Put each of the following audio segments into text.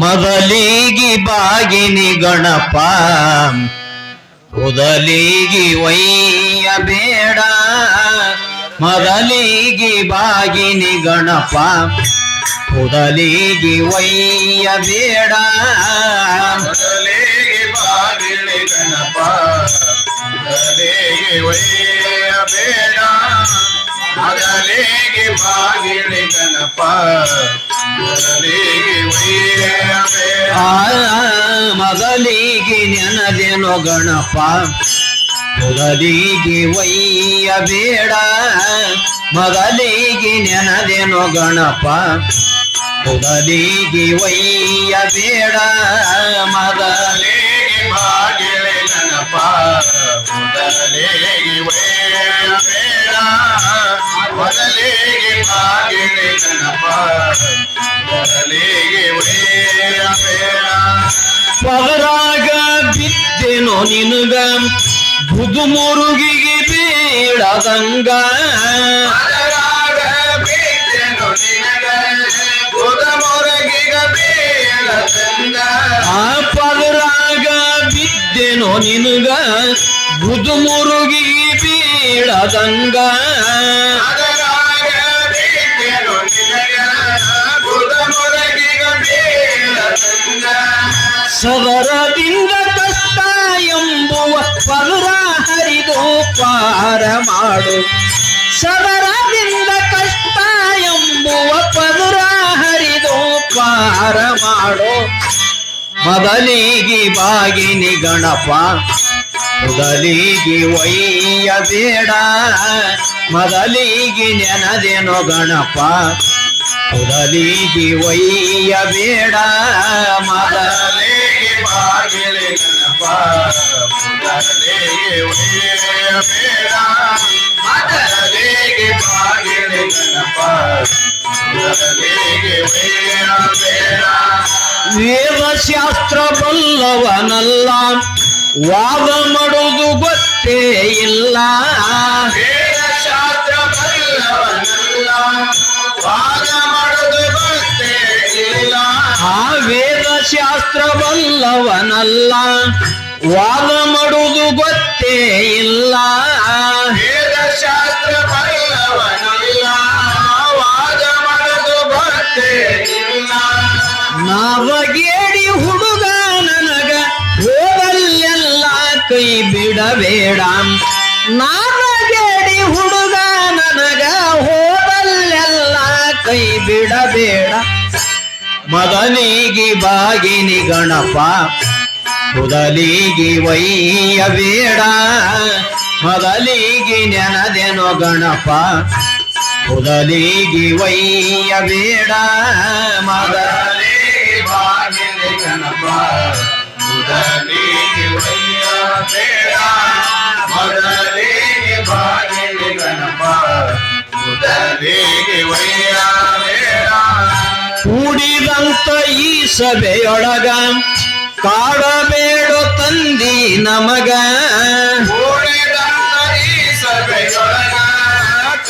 ಮೊದಲಿಗಿ ಬಾಗಿನಿ ಗಣಪ, ಮೊದಲಿಗಿ ಒಯ್ಯ ಬೇಡ. ಮೊದಲಿಗಿ ಬಾಗಿನಿ ಗಣಪ, ಮೊದಲಿಗಿ ಒಯ್ಯ ಬೇಡ. ಮೊದಲಿಗೆ ಬಾಗಿನಿ ಗಣಪ, ಮೊದಲಿಗೆ ಒಯ್ಯ ಬೇಡ. ಮೊದಲಿಗೆ ಬಾಗಿಲಿ ಗಣಪ ಮೊದಲಿಗೆ ಮೊದಲಿಗೆ ನೆನದೇನೋ ಗಣಪ ಮೊದಲಿಗೆ ವೈಯ ಬೇಡ. ಮೊದಲಿಗೆ ನೆನದೇನೋ ಗಣಪ ಮೊದಲಿಗೆ ವೈಯ ಬೇಡ. ಮೊದಲೇ ಮೊದಲಿಗೆ ಬಾಗಿಲಿ ಗಣಪ ಮೊದಲಿಗೆ ವೈಯ ಬೇಡ ಮೊದಲಿಗೆ ಬಾಗಿಲಿ ಗಣಪ ಮೊದಲಿಗೆ ಒಯ್ಯ ಬೇಡ ಪದರಾಗ ಬಿದ್ದೆನೋ ನಿನಗ ಬುದು ಮುರುಗಿಗೆ ಬೇಡದಂಗ ಅದರಾಗ ಬಿದ್ದೆನು ನಿನಗ ಬುಧಮೊರಗಿಗ ಬೀಳದಂಗ ಆ ಪದರಾಗ ಬಿದ್ದೆನೋ ನಿನಗ ಬುದು ಮುರುಗಿಗೆ ಬೇಡದಂಗ ಸದರದಿಂದ ಕಷ್ಟ ಎಂಬುವ ಪರುರ ಹರಿದು ಪಾರ ಮಾಡು ಸವರದಿಂದ ಕಷ್ಟ ಎಂಬುವ ಪರುರ ಹರಿದು ಪಾರ ಮಾಡು ಮೊದಲಿಗೆ ಬಾಗಿನಿ ಗಣಪ, ಮೊದಲಿಗೆ ಒಯ್ಯ ಬೇಡ, ಮೊದಲಿಗೆ ನೆನದೇನೋ ಗಣಪ. ಮೊದಲಿಗೆ ಒಯ್ಯ ಬೇಡ ಮೊದಲೇ ಮೊದಲಿಗೆ ಬಾಗಿಲಿ ಗಣಪ ಮೊದಲಿಗೆ ಒಯ್ಯ ಬೇಡ. ಮೊದಲಿಗೆ ಬಾಗಿಲೆ ಗಣಪ ಮೊದಲಿಗೆ ಒಯ್ಯ ಬೇಡ. ವೇದಶಾಸ್ತ್ರ ಬಲ್ಲವನಲ್ಲ ವಾದ ಮಾಡುವುದು ಗೊತ್ತೇ ಇಲ್ಲ. ವೇದಶಾಸ್ತ್ರ ಬಲ್ಲವನಲ್ಲ ವಾದ ಮಾಡುವುದು ಗೊತ್ತೇ ಇಲ್ಲ. ಬಲ್ಲವನಲ್ಲ ವಾದ ಮಾಡುವುದು ಗೊತ್ತೇ ಇಲ್ಲ. ನಾವಗೇಡಿ ಹುಡುಗ ನನಗ ಹೋಗಲ್ಲೆಲ್ಲ ಕೈ ಬಿಡಬೇಡ. ನಾವಗೇಡಿ ಹುಡುಗ ನನಗ ಹೋಗಲ್ಲೆಲ್ಲ ಕೈ ಬಿಡಬೇಡ. ಮೊದಲಿಗೆ ಬಾಗಿನಿ ಗಣಪ, ಮೊದಲಿಗೆ ವೈಯ ಬೇಡ. ಮೊದಲಿಗೆ ನೆನದೆನೋ ಗಣಪ, ಮೊದಲಿಗೆ ವೈಯ ಬೇಡ. ಮದ ಮೊದಲಿಗೆ ಬಾಗಿಲಿ ಗಣಪ, ಮೊದಲಿಗೆ ಒಯ್ಯ ಬೇಡ. ಸಭೆಯೊಳಗ ಕಾಡಬೇಡ ತಂದಿ ನಮಗ ಕೂಡಿದಂತ ಈ ಸಭೆಯೊಳಗ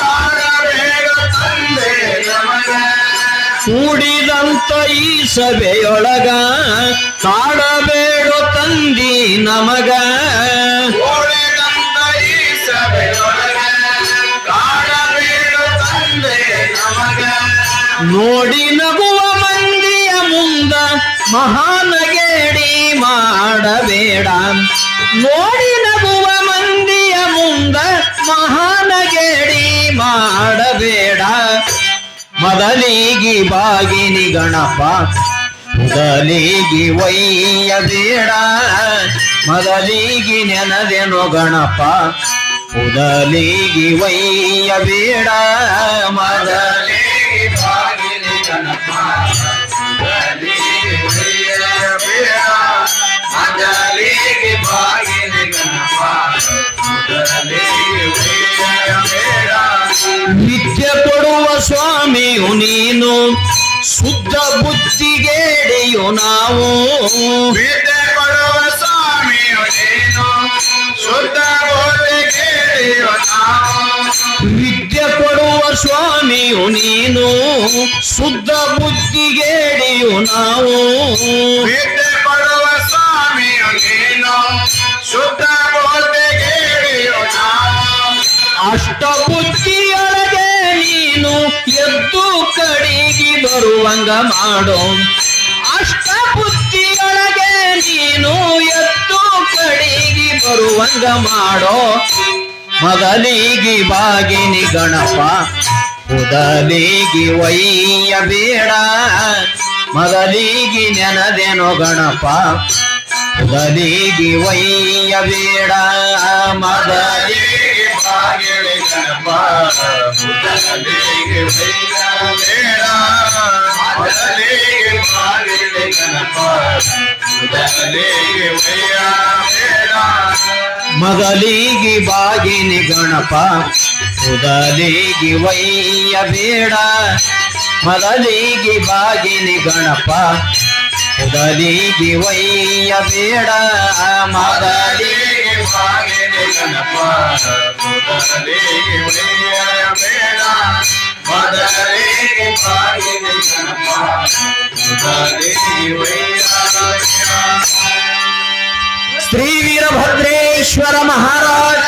ಕಾಡಬೇಡ ತಂದೆ ನಮಗ ಕೂಡಿದಂತ ಈ ಸಭೆಯೊಳಗ ಕಾಡಬೇಡ ತಂದಿ ನಮಗ ಕೂಡಿದಂತ ಈ ಸಭೆಯೊಳಗ ಕಾಡಬೇಡ ತಂದೆ ನಮಗ ನೋಡಿ ನಗುವ ಮಂದಿಯ ಮುಂದ ಮಹಾನಗೇಡಿ ಮಾಡಬೇಡ. ನೋಡಿ ನಗುವ ಮಂದಿಯ ಮುಂದ ಮಹಾನಗೇಡಿ ಮಾಡಬೇಡ. ಮೊದಲಿಗೆ ಬಾಗಿನಿ ಗಣಪ ಮೊದಲಿಗೆ ಒಯ್ಯ ಬೇಡ ಮೊದಲಿಗೆ ನೆನದೆನೋ ಗಣಪ, ಮೊದಲಿಗೆ ಒಯ್ಯ ಬೇಡ ಮೊದಲಿಗಿ ಬಾಗಿನಿ ಗಣಪ ಮೊದಲಿಗೆ ಒಯ್ಯ ಬೇಡ ಮೊದಲಿಗೆ ಬಾಗಿಲಿ ಗಣಪ ಮೊದಲಿಗೆ ಒಯ್ಯ ಬೇಡ ನಿತ್ಯ ಕೊಡುವ ಸ್ವಾಮಿಯು ನೀನು ಶುದ್ಧ ಬುದ್ಧಿಗೇಡೆಯು ನಾವು ವಿದ್ಯೆ ಕೊಡುವ ಸ್ವಾಮಿಯು ನೀನು ಶುದ್ಧ ಬೋಧೆಗೆ ನಾವು ವಿದ್ಯೆ ಕೊಡುವ ಸ್ವಾಮಿ ಸ್ವಾಮಿಯು ನೀನು ಶುದ್ಧ ಬುದ್ಧಿಗೇಡಿಯು ನಾವು. ವಿದ್ಯೆ ಕೊಡುವ ಸ್ವಾಮಿಯು ನೀನು ಶುದ್ಧ ಬುದ್ಧಿಗೇಡಿಯು ನಾವು. ಅಷ್ಟ ಬುದ್ಧಿಯೊಳಗೆ ನೀನು ಎದ್ದು ಕಡಿಗಿ ಬರುವಂಗ ಮಾಡೋ. ಅಷ್ಟ ಬುದ್ಧಿಯೊಳಗೆ ನೀನು ಎದ್ದು ಕಡಿಗಿ ಬರುವಂಗ ಮಾಡೋ. ಮೊದಲಿಗೆ ಬಾಗಿನಿ ಗಣಪ ಮೊದಲಿಗೆ ಒಯ್ಯ ಬೇಡ ಮೊದಲಿಗೆ ನೆನದೇನೋ ಗಣಪ ಮೊದಲಿಗೆ ಒಯ್ಯ ಬೇಡ ಮೊದಲಿಗೆ ಬಾಗಿಲಿ ಗಣಪ ಮೊದಲಿಗೆ ವೈಯ ಬೇಡ ಮೊದಲಿಗೆ ಬಾಗಿಲಿ ಗಣಪ ಮೊದಲಿಗೆ ವೈಯ ಬೇಡ. ಮೊದಲಿಗೆ ಬಾಗಿನಿ ಗಣಪ ಮೊದಲಿಗೆ ಒಯ್ಯ ಬೇಡ. ಮೊದಲಿಗೆ ಬಾಗಿನಿ ಗಣಪ ಮೊದಲಿಗೆ ಒಯ್ಯ ಬೇಡ. ಮೊದಲಿಗೆ ಮೊದಲಿಗೆ ಬಾಗಿಲಿ ಗಣಪ ಮೊದಲಿಗೆ ವೈಯ ಬೇಡ. ಮೊದಲಿಗೆ ಬಾಗಿಲಿ ಗಣಪ ಮೊದಲಿಗೆ ವೈಯ श्री वीरभद्रेश्वर महाराज